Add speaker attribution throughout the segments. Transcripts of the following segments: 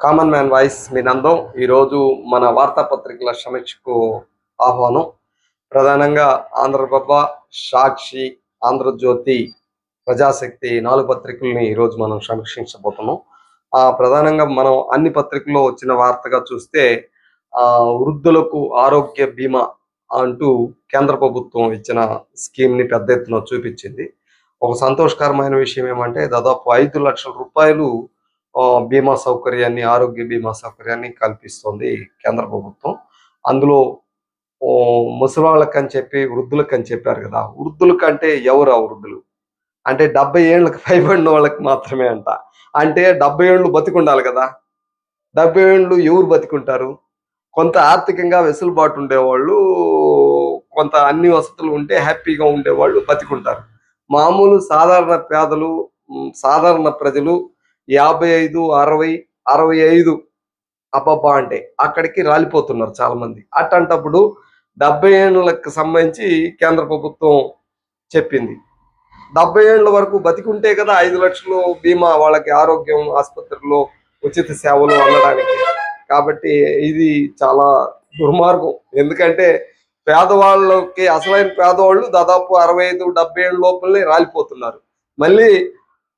Speaker 1: Common man voice మీ నందం ఈరోజు మన వార్తాపత్రికల సమీక్షకు ఆహ్వానం. ప్రధానంగా ఆంధ్రప్రభ సాక్షి ఆంధ్రజ్యోతి ప్రజాశక్తి నాలుగు పత్రికల్ని ఈరోజు మనం సమీక్షించబోతున్నాం. ఆ ప్రధానంగా మనం అన్ని పత్రికల్లో వచ్చిన వార్తగా చూస్తే ఆ వృద్ధులకు ఆరోగ్య బీమా అంటూ కేంద్ర ప్రభుత్వం ఇచ్చిన స్కీమ్ని పెద్ద ఎత్తున చూపించింది. ఒక సంతోషకరమైన విషయం ఏమంటే దాదాపు ఐదు లక్షల రూపాయలు బీమా సౌకర్యాన్ని ఆరోగ్య బీమా సౌకర్యాన్ని కల్పిస్తోంది కేంద్ర ప్రభుత్వం. అందులో ఓ, ముసలాళ్ళకి అని చెప్పి వృద్ధులకు అని చెప్పారు కదా. వృద్ధులకంటే ఎవరు ఆ వృద్ధులు? అంటే డెబ్బై ఏళ్ళకి పైబడిన వాళ్ళకి మాత్రమే అంట. అంటే డెబ్బై ఏళ్ళు బతికుండాలి కదా. డెబ్బై ఏళ్ళు ఎవరు బతికుంటారు? కొంత ఆర్థికంగా వెసులుబాటు ఉండేవాళ్ళు కొంత అన్ని వసతులు ఉంటే హ్యాపీగా ఉండేవాళ్ళు బతికుంటారు. మామూలు సాధారణ పేదలు సాధారణ ప్రజలు యాభై ఐదు అరవై అరవై ఐదు అబ్బబ్బా అంటే అక్కడికి రాలిపోతున్నారు చాలా మంది అట్టంటప్పుడు డెబ్బై ఏళ్ళకి సంబంధించి కేంద్ర ప్రభుత్వం చెప్పింది. డెబ్బై ఏళ్ళ వరకు బతికుంటే కదా ఐదు లక్షలు బీమా వాళ్ళకి ఆరోగ్యం ఆసుపత్రిలో ఉచిత సేవలు అందడానికి. కాబట్టి ఇది చాలా దుర్మార్గం. ఎందుకంటే పేదవాళ్ళకి అసలైన పేదవాళ్ళు దాదాపు అరవై ఐదు డెబ్బై ఏళ్ళ లోపలనే రాలిపోతున్నారు. మళ్ళీ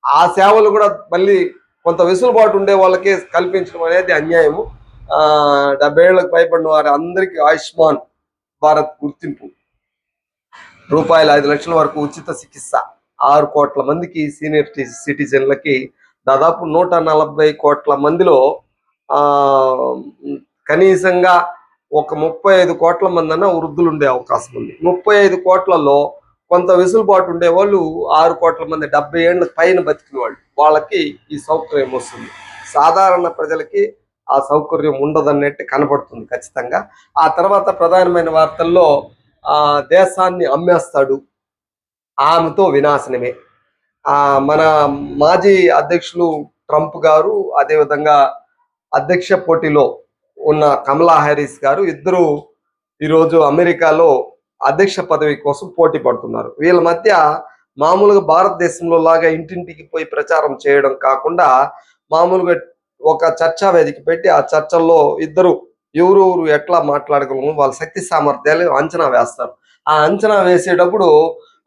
Speaker 1: ఆ సేవలు కూడా మళ్ళీ కొంత వెసులుబాటు ఉండే వాళ్ళకే కల్పించడం అనేది అన్యాయము. ఆ డెబ్బై ఏళ్ళకి భయపడిన వారి అందరికీ ఆయుష్మాన్ భారత్ గుర్తింపు. రూపాయలు ఐదు లక్షల వరకు ఉచిత చికిత్స. ఆరు కోట్ల మందికి సీనియర్ సిటిజన్లకి దాదాపు నూట నలభై కోట్ల మందిలో ఆ కనీసంగా ఒక ముప్పై ఐదు కోట్ల మంది అన్న వృద్ధులు ఉండే అవకాశం ఉంది ముప్పై ఐదు కోట్లలో కొంత వెసులుబాటు ఉండే వాళ్ళు ఆరు కోట్ల మంది డెబ్బై ఏళ్ళ పైన బతికిన వాళ్ళు వాళ్ళకి ఈ సౌకర్యం వస్తుంది. సాధారణ ప్రజలకి ఆ సౌకర్యం ఉండదన్నట్టు కనబడుతుంది ఖచ్చితంగా. ఆ తర్వాత ప్రధానమైన వార్తల్లో ఆ దేశాన్ని అమ్మేస్తాడు ఆమెతో వినాశనమే. ఆ మన మాజీ అధ్యక్షులు ట్రంప్ గారు అదేవిధంగా అధ్యక్ష పోటీలో ఉన్న కమలా హ్యారిస్ గారు ఇద్దరు ఈరోజు అమెరికాలో అధ్యక్ష పదవి కోసం పోటీ పడుతున్నారు. వీళ్ళ మధ్య మామూలుగా భారతదేశంలో లాగా ఇంటింటికి పోయి ప్రచారం చేయడం కాకుండా మామూలుగా ఒక చర్చా వేదిక పెట్టి ఆ చర్చల్లో ఇద్దరు ఎవరెవరు ఎట్లా మాట్లాడగలము వాళ్ళ శక్తి సామర్థ్యాలు అంచనా వేస్తారు. ఆ అంచనా వేసేటప్పుడు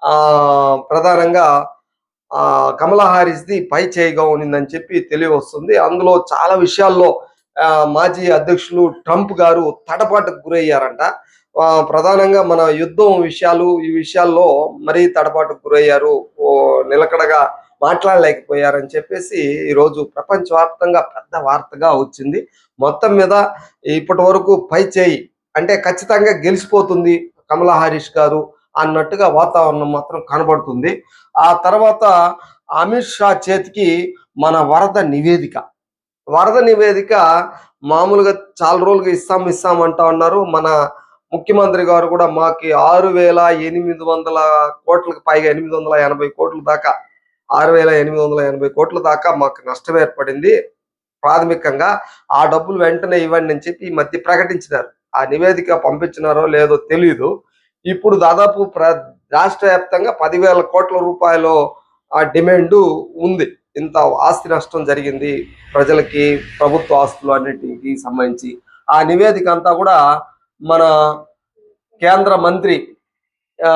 Speaker 1: ఆ ప్రధానంగా ఆ కమలా హారిస్ది పై చేయిగా ఉన్నిందని చెప్పి తెలియవస్తుంది. అందులో చాలా విషయాల్లో ఆ, మాజీ అధ్యక్షులు ట్రంప్ గారు తడపాటుకు గురయ్యారంట. ప్రధానంగా మన యుద్ధం విషయాలు ఈ విషయాల్లో మరీ తడపాటు గురయ్యారు. నిలకడగా మాట్లాడలేకపోయారని చెప్పేసి ఈరోజు ప్రపంచవ్యాప్తంగా పెద్ద వార్తగా వచ్చింది. మొత్తం మీద ఇప్పటి వరకు పై చేయి అంటే ఖచ్చితంగా గెలిచిపోతుంది కమలా హారీష్ గారు అన్నట్టుగా వాతావరణం మాత్రం కనబడుతుంది. ఆ తర్వాత అమిత్ షా చేతికి మన వరద నివేదిక. వరద నివేదిక మామూలుగా చాలా రోజులుగా ఇస్తాం ఇస్తాం అంటా ఉన్నారు. మన ముఖ్యమంత్రి గారు కూడా మాకి ఆరు వేల ఎనిమిది వందల కోట్లకు పైగా ఎనిమిది వందల ఎనభై కోట్ల దాకా ఆరు వేల ఎనిమిది వందల ఎనభై కోట్ల దాకా మాకు నష్టం ఏర్పడింది. ప్రాథమికంగా ఆ డబ్బులు వెంటనే ఇవ్వండి అని చెప్పి ఈ మధ్య ప్రకటించినారు. ఆ నివేదిక పంపించినారో లేదో తెలియదు ఇప్పుడు దాదాపు ప్ర రాష్ట్ర వ్యాప్తంగా పదివేల కోట్ల రూపాయలు ఆ డిమాండ్ ఉంది. ఇంత ఆస్తి నష్టం జరిగింది. ప్రజలకి ప్రభుత్వ ఆస్తులు అన్నిటికి సంబంధించి ఆ నివేదిక అంతా కూడా మన కేంద్ర మంత్రి ఆ,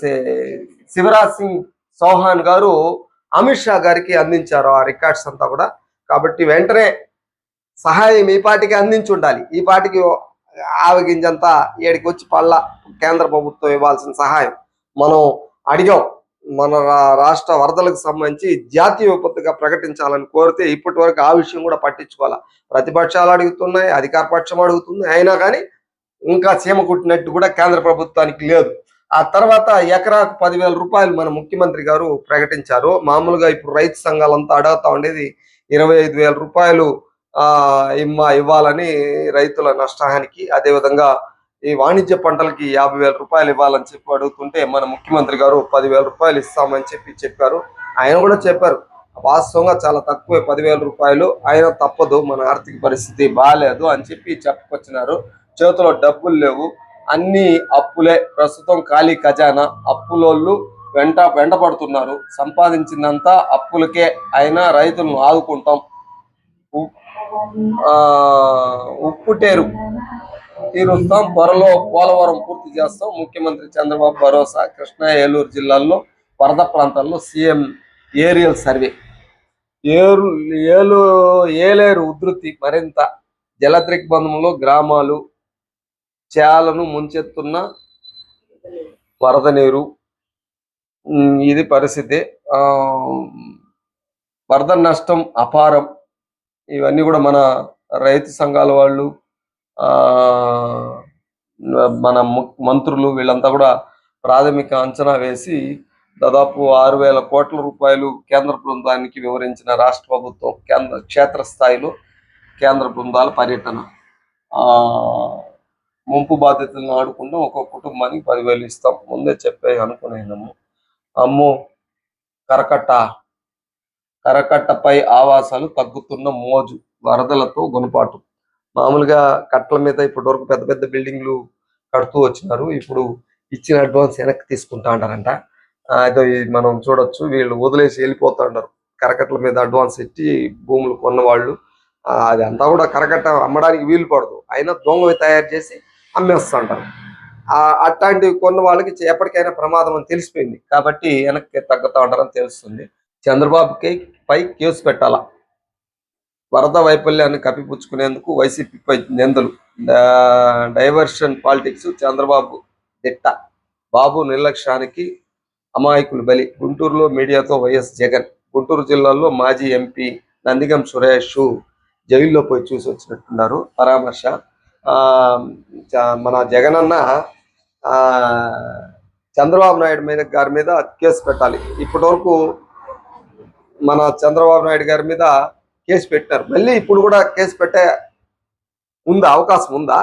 Speaker 1: సే- శివరాజ్ సింగ్ చౌహాన్ గారు అమిత్ షా గారికి అందించారు ఆ రికార్డ్స్ అంతా కూడా. కాబట్టి వెంటనే సహాయం ఈ పాటికి అందించి ఉండాలి. ఈ పాటికి ఆవగింజంతా ఏడికి వచ్చి పళ్ళ కేంద్ర ప్రభుత్వం ఇవ్వాల్సిన సహాయం మనం అడిగాం. మన రా- రాష్ట్ర వరదలకు సంబంధించి జాతీయ విపత్తుగా ప్రకటించాలని కోరితే ఇప్పటి వరకు ఆ విషయం కూడా పట్టించుకోవాలా? ప్రతిపక్షాలు అడుగుతున్నాయి అధికార పక్షం అడుగుతుంది అయినా కానీ ఇంకా సీమ కుట్టినట్టు కూడా కేంద్ర ప్రభుత్వానికి లేదు. ఆ తర్వాత ఎకరాకు పదివేల రూపాయలు మన ముఖ్యమంత్రి గారు ప్రకటించారు. మామూలుగా ఇప్పుడు రైతు సంఘాలంతా అడుగుతా ఉండేది ఇరవై ఐదు వేల రూపాయలు ఆ ఇమ్మ ఇవ్వాలని రైతుల నష్టానికి అదేవిధంగా ఈ వాణిజ్య పంటలకి యాభై వేల రూపాయలు ఇవ్వాలని చెప్పి అడుగుతుంటే మన ముఖ్యమంత్రి గారు పదివేల రూపాయలు ఇస్తామని చెప్పి చెప్పారు. ఆయన కూడా చెప్పారు వాస్తవంగా చాలా తక్కువే పదివేల రూపాయలు ఆయన తప్పదు మన ఆర్థిక పరిస్థితి బాగాలేదు అని చెప్పి చెప్పుకొచ్చినారు. చేతిలో డబ్బులు లేవు. అన్ని అప్పులే. ప్రస్తుతం ఖాళీ ఖజానా. అప్పులోళ్ళు వెంట వెంటపడుతున్నారు సంపాదించిందంతా అప్పులకే అయినా రైతులను ఆదుకుంటాం. ఆ, ఉప్పుటేరు తీరుస్తాం. త్వరలో పోలవరం పూర్తి చేస్తాం. ముఖ్యమంత్రి చంద్రబాబు భరోసా. కృష్ణా ఏలూరు జిల్లాల్లో వరద ప్రాంతాల్లో సీఎం ఏరియల్ సర్వే. ఏరు ఏలు ఏలేరు ఉధృతి మరింత జలదిగ్బంధంలో గ్రామాలు చేలను ముంచెత్తున్న వరద నీరు. ఇది పరిస్థితి. వరద నష్టం అపారం. ఇవన్నీ కూడా మన రైతు సంఘాల వాళ్ళు మన మంత్రులు వీళ్ళంతా కూడా ప్రాథమిక అంచనా వేసి దాదాపు ఆరు వేల కోట్ల రూపాయలు కేంద్ర బృందానికి వివరించిన రాష్ట్ర ప్రభుత్వం కేంద్ర క్షేత్రస్థాయిలో కేంద్ర బృందాల పర్యటన. ముంపు బాధ్యతలను ఆడుకుండా ఒక్కొక్క కుటుంబానికి పదివేలు ఇస్తాం. ముందే చెప్పే అనుకునేదాము అమ్మో కరకట్ట. కరకట్టపై ఆవాసాలు తగ్గుతున్న మోజు వరదలతో గుణపాటు మామూలుగా కట్టల మీద ఇప్పటి వరకు పెద్ద పెద్ద బిల్డింగ్లు కడుతూ వచ్చినారు. ఇప్పుడు ఇచ్చిన అడ్వాన్స్ వెనక్కి తీసుకుంటా అంటారంట. అదో ఇది మనం చూడొచ్చు వీళ్ళు వదిలేసి వెళ్ళిపోతా ఉంటారు కరకట్టల మీద అడ్వాన్స్ ఇచ్చి భూములు కొన్న వాళ్ళు అది అంతా కూడా కరకట్ట అమ్మడానికి వీలు పడదు. అయినా దొంగవి తయారు చేసి అమ్మేస్తుంటారు. ఆ, అట్లాంటివి కొన్న వాళ్ళకి ఎప్పటికైనా ప్రమాదం అని తెలిసిపోయింది. కాబట్టి వెనక్కి తగ్గుతూ ఉంటారని తెలుస్తుంది. చంద్రబాబుకి పై కేసు పెట్టాలా? వరద వైఫల్యాన్ని కప్పిపుచ్చుకునేందుకు వైసీపీపై నిందలు. డైవర్షన్ పాలిటిక్స్ చంద్రబాబు దిట్ట. బాబు నిర్లక్ష్యానికి అమాయకులు బలి. గుంటూరులో మీడియాతో వైఎస్ జగన్. గుంటూరు జిల్లాలో మాజీ ఎంపీ నందిగం సురేష్ జైల్లో పోయి చూసి వచ్చినట్టున్నారు పరామర్శ మన జగన్ అన్న ఆ, చంద్రబాబు నాయుడు మీద గారి మీద కేసు పెట్టాలి. ఇప్పటి వరకు మన చంద్రబాబు నాయుడు గారి మీద కేసు పెట్టారు మళ్ళీ ఇప్పుడు కూడా కేసు పెట్టే ఉందా అవకాశం ఉందా?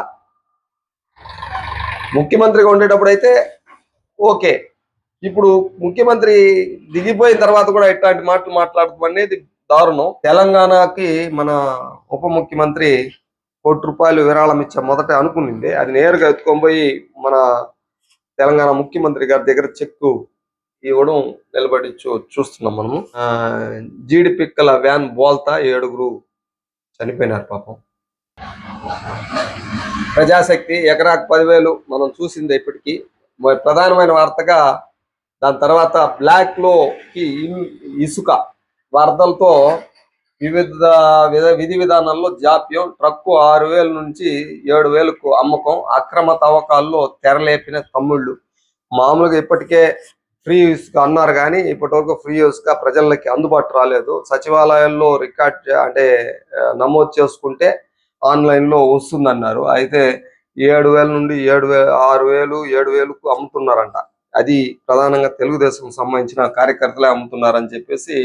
Speaker 1: ముఖ్యమంత్రిగా ఉండేటప్పుడు అయితే ఓకే. ఇప్పుడు ముఖ్యమంత్రి దిగిపోయిన తర్వాత కూడా ఇట్లాంటి మాటలు మాట్లాడటం అనేది దారుణం. తెలంగాణకి మన ఉప ముఖ్యమంత్రి కోటి రూపాయలు విరాళం ఇచ్చే మొదట అనుకునింది. అది నేరుగా ఎత్తుకొని పోయి మన తెలంగాణ ముఖ్యమంత్రి గారి దగ్గర చెక్కు ఇవ్వడం నిలబడి చూస్తున్నాం మనము. ఆ, జీడి పిక్కల వ్యాన్ బోల్తా ఏడుగురు చనిపోయినారు పాపం. ప్రజాశక్తి ఎకరాకు పదివేలు మనం చూసింది ఇప్పటికీ. ప్రధానమైన వార్తగా దాని తర్వాత బ్లాక్లోకి ఇసుక వరదలతో వివిధ విధ విధి విధానాల్లో జాప్యం ట్రక్కు ఆరు వేల నుంచి ఏడు వేలకు అమ్మకం అక్రమ తవ్వకాల్లో తెరలేపిన తమ్ముళ్ళు. మామూలుగా ఇప్పటికే ఫ్రీ యూస్గా అన్నారు కానీ ఇప్పటి వరకు ఫ్రీ యూస్గా ప్రజలకి అందుబాటు రాలేదు. సచివాలయాల్లో రికార్డ్ అంటే నమోదు చేసుకుంటే ఆన్లైన్లో వస్తుందన్నారు. అయితే ఏడు వేల నుండి ఏడు వే ఆరు వేలు ఏడు వేలకు అమ్ముతున్నారంట. అది ప్రధానంగా తెలుగుదేశం సంబంధించిన కార్యకర్తలే అమ్ముతున్నారని చెప్పేసి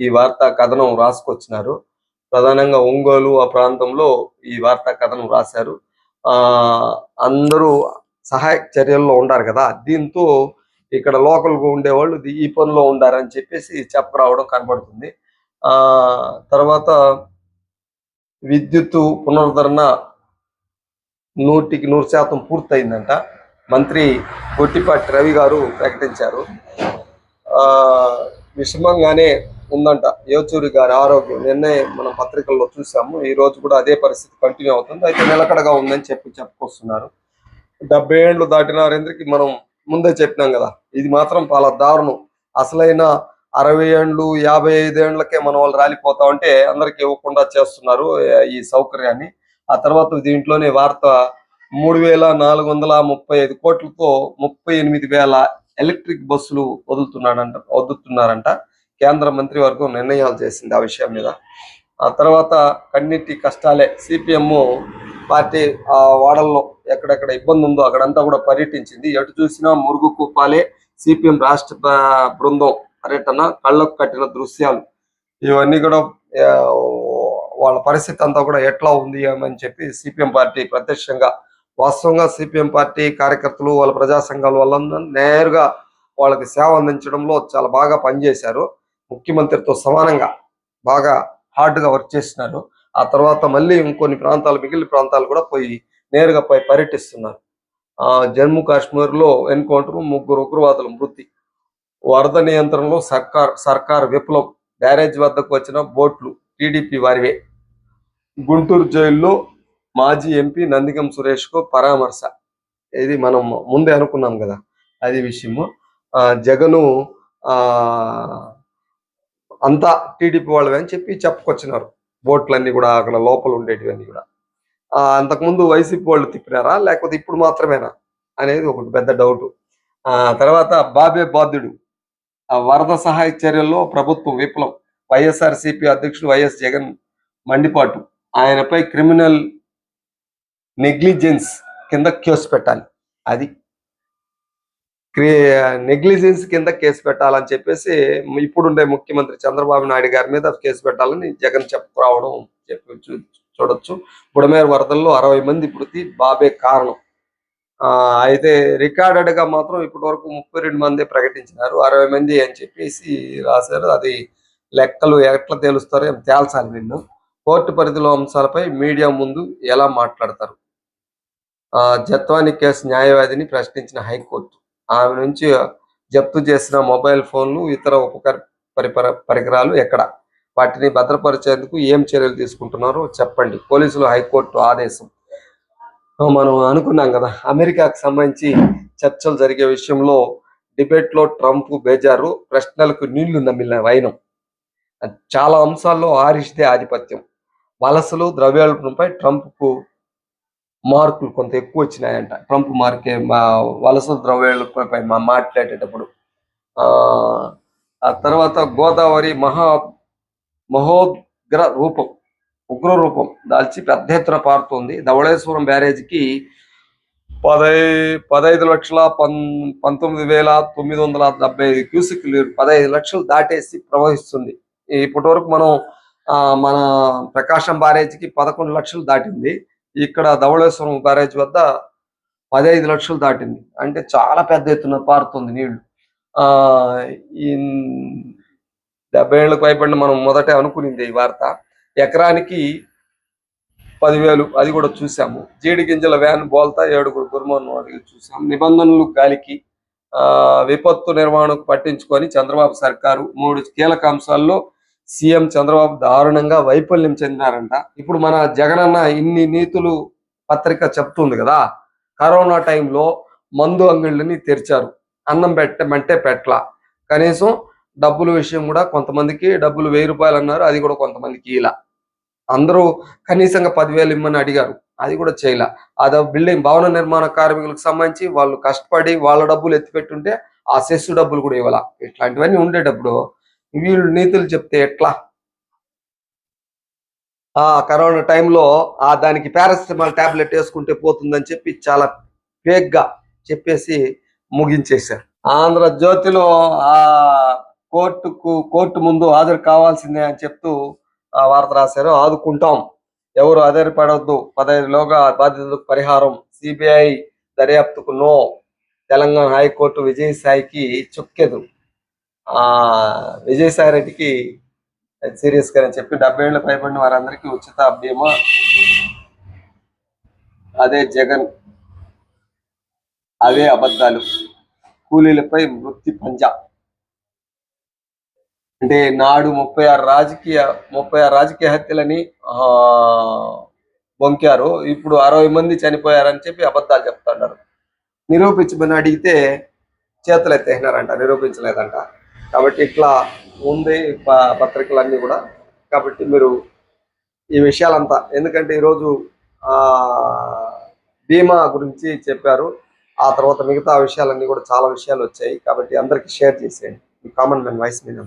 Speaker 1: ఈ వార్తా కథనం రాసుకొచ్చినారు. ప్రధానంగా ఒంగోలు ఆ ప్రాంతంలో ఈ వార్తా కథనం రాశారు. ఆ అందరూ సహాయక చర్యల్లో ఉండారు కదా. దీంతో ఇక్కడ లోకల్గా ఉండేవాళ్ళు ఈ పనిలో ఉండారని చెప్పేసి చెప్పరావడం కనబడుతుంది. ఆ తర్వాత విద్యుత్ పునరుద్ధరణ నూటికి నూరు శాతం పూర్తయిందంట. మంత్రి గొట్టిపాటి రవి గారు ప్రకటించారు. ఆ విషమంగానే ఉందంట. యోచూరి గారి ఆరోగ్యం నిన్నే మనం పత్రికల్లో చూసాము. ఈ రోజు కూడా అదే పరిస్థితి కంటిన్యూ అవుతుంది. అయితే నిలకడగా ఉందని చెప్పి చెప్పుకొస్తున్నారు. డెబ్బై ఏళ్ళు దాటిన వారందరికీ మనం ముందే చెప్పినాం కదా ఇది మాత్రం చాలా దారుణం. అసలైన అరవై ఏండ్లు యాభై ఐదేండ్లకే మనం వాళ్ళు రాలిపోతా ఉంటే అందరికి ఇవ్వకుండా చేస్తున్నారు ఈ సౌకర్యాన్ని. ఆ తర్వాత దీంట్లోనే వార్త మూడు వేల నాలుగు వందల ముప్పై ఐదు కోట్లతో ముప్పై ఎనిమిది వేల ఎలక్ట్రిక్ బస్సులు వదులుతున్నాడంట వదులుతున్నారంట. కేంద్ర మంత్రివర్గం నిర్ణయాలు చేసింది ఆ విషయం మీద. ఆ తర్వాత కన్నిటి కష్టాలే సిపిఎం పార్టీ ఆ వాడల్లో ఎక్కడెక్కడ ఇబ్బంది ఉందో అక్కడంతా కూడా పర్యటించింది. ఎటు చూసినా మురుగు కుప్పాలే సిపిఎం రాష్ట్ర బృందం పర్యటన కళ్ళకు కట్టిన దృశ్యాలు. ఇవన్నీ కూడా వాళ్ళ పరిస్థితి అంతా కూడా ఎట్లా ఉంది అని చెప్పి సిపిఎం పార్టీ ప్రత్యక్షంగా వాస్తవంగా సిపిఎం పార్టీ కార్యకర్తలు వాళ్ళ ప్రజా సంఘాల వల్ల నేరుగా వాళ్ళకి సేవ అందించడంలో చాలా బాగా పనిచేశారు. ముఖ్యమంత్రితో సమానంగా బాగా హార్డ్గా వర్క్ చేసినారు. ఆ తర్వాత మళ్ళీ ఇంకొన్ని ప్రాంతాలు మిగిలిన ప్రాంతాలు కూడా పోయి నేరుగా పోయి పర్యటిస్తున్నారు. ఆ జమ్మూ కాశ్మీర్లో ఎన్కౌంటర్ ముగ్గురు ఉగ్రవాదుల మృతి వరద నియంత్రణలో సర్కార్ సర్కార్ విప్లవం బ్యారేజ్ వద్దకు వచ్చిన బోట్లు టీడీపీ వారివే. గుంటూరు జైల్లో మాజీ ఎంపీ నందిగం సురేష్కు పరామర్శ. ఇది మనం ముందే అనుకున్నాం కదా అది విషయము. ఆ, జగను ఆ, అంతా టీడీపీ వాళ్ళవి అని చెప్పి చెప్పుకొచ్చినారు. బోట్లన్నీ కూడా అక్కడ లోపల ఉండేటివన్నీ కూడా. అంతకుముందు వైసీపీ వాళ్ళు తిప్పినారా? లేకపోతే ఇప్పుడు మాత్రమేనా? అనేది ఒకటి పెద్ద డౌట్. తర్వాత బాబే బాధ్యుడు. ఆ వరద సహాయ చర్యల్లో ప్రభుత్వం విప్లవం. వైఎస్ఆర్సీపీ అధ్యక్షుడు వైఎస్ జగన్ మండిపాటు. ఆయనపై క్రిమినల్ నెగ్లిజెన్స్ కింద కేసు పెట్టాలి. అది నెగ్లిజెన్స్ కింద కేసు పెట్టాలని చెప్పేసి ఇప్పుడుండే ముఖ్యమంత్రి చంద్రబాబు నాయుడు గారి మీద కేసు పెట్టాలని జగన్ చెప్పుకురావడం చెప్పి చూడొచ్చు. బుడమేరు వరదల్లో అరవై మంది మృతి బాబే కారణం. ఆ, అయితే రికార్డెడ్గా మాత్రం ఇప్పటి వరకు ముప్పై రెండు మంది ప్రకటించినారు. అరవై మంది అని చెప్పేసి రాశారు. అది లెక్కలు ఎట్లా తేలుస్తారో ఏం తేల్చాలి నిన్ను. కోర్టు పరిధిలో అంశాలపై మీడియా ముందు ఎలా మాట్లాడతారు? ఆ, జత్వాని కేసు న్యాయవాదిని ప్రశ్నించిన హైకోర్టు. ఆమె నుంచి జప్తు చేసిన మొబైల్ ఫోన్లు ఇతర ఉపకర పరిపర పరికరాలు ఎక్కడ? వాటిని భద్రపరిచేందుకు ఏం చర్యలు తీసుకుంటున్నారో చెప్పండి. పోలీసులు హైకోర్టు ఆదేశం. మనం అనుకున్నాం కదా అమెరికాకు సంబంధించి చర్చలు జరిగే విషయంలో డిబేట్లో ట్రంప్ బేజారు ప్రశ్నలకు నీళ్ళు నమ్మిన వైనం. చాలా అంశాల్లో ఆరిష్దే ఆధిపత్యం. వలసలు ద్రవ్యోల్బణంపై ట్రంప్కు మార్కులు కొంత ఎక్కువ వచ్చినాయంట. ట్రంప్ మార్కే మా వలస ద్రవ్యాలపై మా మాట్లాడేటప్పుడు. ఆ తర్వాత గోదావరి మహా మహోగ్ర రూపం ఉగ్ర రూపం దాల్చి పెద్ద ఎత్తున పారుతోంది. ధవళేశ్వరం బ్యారేజ్కి పదై పదహైదు లక్షల పన్ పంతొమ్మిది వేల తొమ్మిది వందల డెబ్బై ఐదు క్యూసిక్ నీరు పదహైదు లక్షలు దాటేసి ప్రవహిస్తుంది. ఇప్పటి వరకు మనం ఆ, మన ప్రకాశం బ్యారేజ్కి పదకొండు లక్షలు దాటింది. ఇక్కడ ధవళేశ్వరం బ్యారేజ్ వద్ద పదహైదు లక్షలు దాటింది. అంటే చాలా పెద్ద ఎత్తున పారుతుంది నీళ్ళు. ఆ డెబ్బై ఏళ్ళకు పైబడిన మనం మొదటే అనుకునింది ఈ వార్త. ఎకరానికి పదివేలు అది కూడా చూసాము. జీడి గింజల వ్యాన్ బోల్తా ఏడుగురు దుర్మరణం అది చూసాం. నిబంధనలు గాలికి ఆ విపత్తు నిర్వహణకు పట్టించుకొని చంద్రబాబు సర్కారు మూడు కీలక అంశాల్లో సీఎం చంద్రబాబు దారుణంగా వైఫల్యం చెందినారంట. ఇప్పుడు మన జగనన్న ఇన్ని నీతులు పత్రిక చెప్తుంది కదా కరోనా టైంలో మందు అంగిళ్ళని తెరిచారు. అన్నం పెట్టమంటే పెట్ల కనీసం డబ్బుల విషయం కూడా కొంతమందికి డబ్బులు వెయ్యి రూపాయలు అన్నారు అది కూడా కొంతమందికి ఇలా. అందరూ కనీసంగా పదివేలు ఇమ్మని అడిగారు అది కూడా చేయలే. అది బిల్డింగ్ భవన నిర్మాణ కార్మికులకు సంబంధించి వాళ్ళు కష్టపడి వాళ్ళ డబ్బులు ఎత్తిపెట్టుంటే ఆ సెస్ డబ్బులు కూడా ఇవ్వాల. ఇట్లాంటివన్నీ ఉండేటప్పుడు వీళ్ళు నీతులు చెప్తే ఎట్లా? ఆ కరోనా టైంలో ఆ దానికి పారాసిటమాల్ టాబ్లెట్ వేసుకుంటే పోతుందని చెప్పి చాలా ఫేక్గా చెప్పేసి ముగించేశారు. ఆంధ్రజ్యోతిలో ఆ కోర్టుకు కోర్టు ముందు హాజరు కావాల్సిందే అని చెప్తూ ఆ వార్త రాశారు. ఆదుకుంటాం. ఎవరు ఆధారపడవద్దు పదహైదులోగా బాధితులకు పరిహారం. సిబిఐ దర్యాప్తుకు నో. తెలంగాణ హైకోర్టు విజయసాయికి చుక్కెదు. విజయసాయి రెడ్డికి సీరియస్గా అని చెప్పి డెబ్బై ఏళ్ళు పైబడిన వారందరికీ ఉచిత బీమా అదే జగన్ అవే అబద్ధాలు. కూలీలపై మృత్యు పంజా. అంటే నాడు ముప్పై ఆరు రాజకీయ ముప్పై ఆరు రాజకీయ హత్యలని బొంకారు. ఇప్పుడు అరవై మంది చనిపోయారని చెప్పి అబద్ధాలు చెప్తున్నారు నిరూపించమని అడిగితే చేతులు ఎత్తేసినారంట నిరూపించలేదంట. కాబట్టి ఇట్లా ఉంది ప- పత్రికలన్నీ కూడా. కాబట్టి మీరు ఈ విషయాలంతా ఎందుకంటే ఈరోజు ఆ బీమా గురించి చెప్పారు. ఆ తర్వాత మిగతా విషయాలన్నీ కూడా చాలా విషయాలు వచ్చాయి. కాబట్టి అందరికి షేర్ చేసేయండి. కామన్ మ్యాన్ వాయిస్ మీద